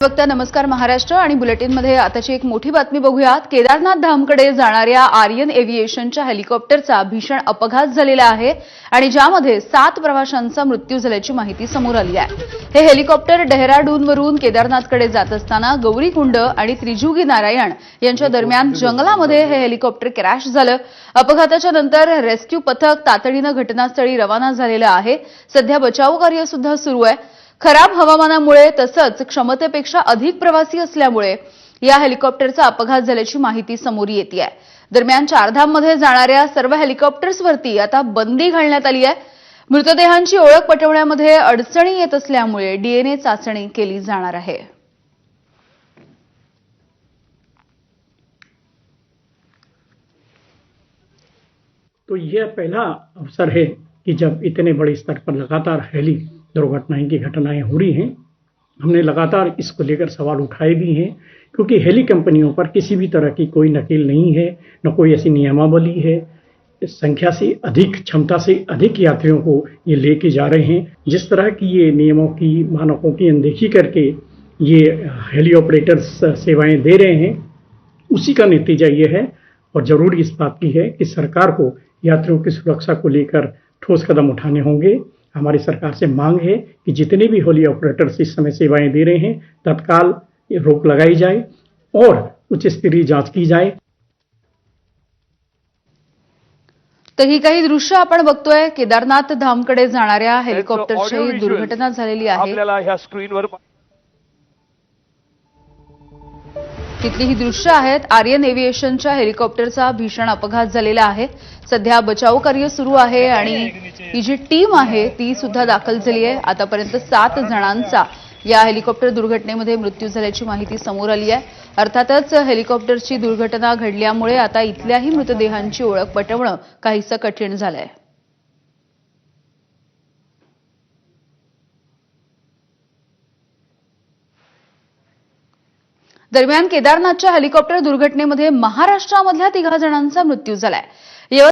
बघता नमस्कार महाराष्ट्र आणि बुलेटिनमध्ये आताची एक मोठी बातमी बघूयात. केदारनाथ धामकडे जाणाऱ्या आर्यन एव्हिएशनच्या हेलिकॉप्टरचा भीषण अपघात झालेला आहे आणि ज्यामध्ये सात प्रवाशांचा मृत्यू झाल्याची माहिती समोर आली आहे. हे हेलिकॉप्टर डेहराडूनवरून केदारनाथकडे जात असताना गौरीकुंड आणि त्रिजुगी नारायण यांच्या दरम्यान जंगलामध्ये हे हेलिकॉप्टर क्रॅश झालं. अपघाताच्या नंतर रेस्क्यू पथक तातडीनं घटनास्थळी रवाना झालेलं आहे. सध्या बचाव कार्य सुद्धा सुरू आहे. खराब हवामानामुळे तसंच क्षमतेपेक्षा अधिक प्रवासी असल्यामुळे या हेलिकॉप्टरचा अपघात झाल्याची माहिती समोर येते आहे. दरम्यान चारधाममध्ये जाणाऱ्या सर्व हेलिकॉप्टर्सवरती आता बंदी घालण्यात आली आहे. मृतदेहांची ओळख पटवण्यामध्ये अडचणी येत असल्यामुळे डीएनए चाचणी केली जाणार आहे. तो यह पहला अवसर है कि जब इतने बड़े स्तर पर लगातार हेली दुर्घटनाएँ की घटनाएँ हो रही हैं। हमने लगातार इसको लेकर सवाल उठाए भी हैं, क्योंकि हेली कंपनियों पर किसी भी तरह की कोई नकेल नहीं है, न कोई ऐसी नियमावली है। संख्या से अधिक, क्षमता से अधिक यात्रियों को ये लेके जा रहे हैं। जिस तरह की ये नियमों की, मानकों की अनदेखी करके ये हेली ऑपरेटर्स सेवाएँ दे रहे हैं, उसी का नतीजा ये है, और ज़रूरी इस बात की है कि सरकार को यात्रियों की सुरक्षा को लेकर ठोस कदम उठाने होंगे। हमारी सरकार से मांग है कि जितने भी होली ऑपरेटर्स इस समय सेवाएँ दे रहे हैं तत्काल रोक लगाई जाए और उच्च स्तरीय जाँच की जाए। तो ही काही दृश्य आप बघतोय केदारनाथ धामकडे जाणाऱ्या हेलिकॉप्टरची दुर्घटना है आहे. आपल्याला ह्या स्क्रीनवर तिथली ही दृश्य आहेत. आर्यन एव्हिएशनच्या हेलिकॉप्टरचा भीषण अपघात झालेला आहे. सध्या बचाव कार्य सुरू आहे आणि ही जी टीम आहे ती सुद्धा दाखल झाली आहे. आतापर्यंत सात जणांचा या हेलिकॉप्टर दुर्घटनेमध्ये मृत्यू झाल्याची माहिती समोर आली आहे. अर्थातच हेलिकॉप्टरची दुर्घटना घडल्यामुळे आता इथल्याही मृतदेहांची ओळख पटवणं काहीसं कठीण झालं आहे दरम्यान केदारनाथच्या हेलिकॉप्टर दुर्घटनेमध्ये महाराष्ट्रामधल्या तिघा जणांचा मृत्यू झालाय.